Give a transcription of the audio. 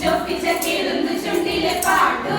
ചൊപ്പിച്ച കിളുന്നു ചുണ്ടിലെ പാട്ടു